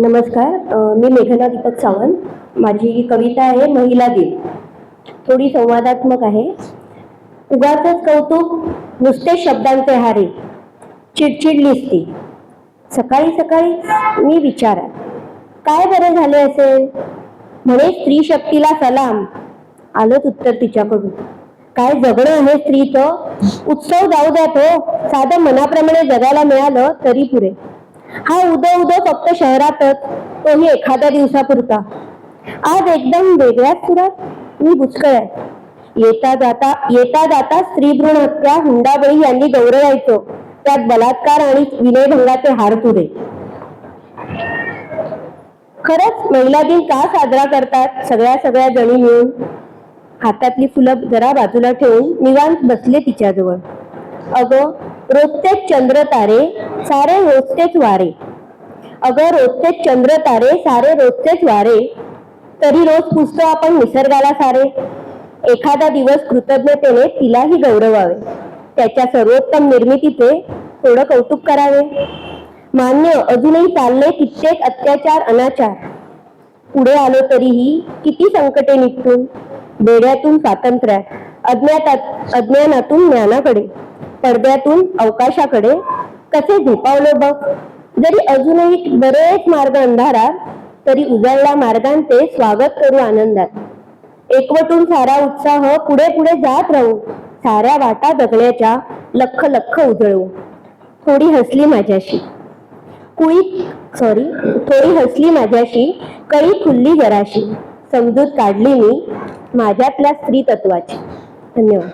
नमस्कार मी मेघना दीपक सावंत. माझी कविता आहे महिला दिन. थोडी संवादात्मक आहे. उगाचच कौतुक नुसते शब्दांचे हारे. चिडचिड लिस्ती सकाळी सकाळी मी विचारात काय बरं झाले असेल? म्हणे स्त्री शक्तीला सलाम. आलंच उत्तर तिच्याकडून. काय जगणं आहे स्त्रीचं? उत्सव जाऊ द्या तो. साधं मनाप्रमाणे जगायला मिळालं तरी पुरे. हा उदो उदो फक्त शहरातच तोही एखाद्या दिवसापुरता. आज एकदम वेगळ्याच सुरात मी बुचकळ आहे. येता जाता येता जाता स्त्री भ्रूण हत्या हुंडाबळी यांनी गौरवायचो. त्यात बलात्कार आणि विनयभंगाचे हार तुरे खरंच महिला दिन का साजरा करतात सगळ्या सगळ्या जणी मिळून? हातातली फुलं जरा बाजूला ठेवून निवांत बसले तिच्याजवळ. अगं रोजचे चंद्र तारे सारे रोजचेच वारे. अगं रोजचेच चंद्र तारे सारे रोजचेच वारे. तरी रोज पुसतो आपण निसर्गाला सारे. एखादा दिवस कृतज्ञतेने तिलाही गौरवावे. त्याच्या सर्वोत्तम निर्मितीचे थोडं कौतुक करावे. मान्य अजूनही चालले कित्येक अत्याचार अनाचार. पुढे आलो तरीही किती संकटे निघतून बेड्यातून स्वातंत्र्यात अज्ञातात अज्ञानातून ज्ञानाकडे पडद्यातून अवकाशाकडे कसे झेपावले बघ. जरी अजूनही बरेच मार्ग अंधारात तरी उजळला मार्गांचे स्वागत करू आनंदात. एकवटून सारा उत्साह पुढे पुढे जात राहू साऱ्या वाटा जगण्याच्या लख लख उजळू. थोडी हसली माझ्याशी. कुळी सॉरी थोडी हसली माझ्याशी कळी खुलली जराशी. समजूत काढली मी माझ्यातल्या स्त्री तत्वाची धन्यवाद.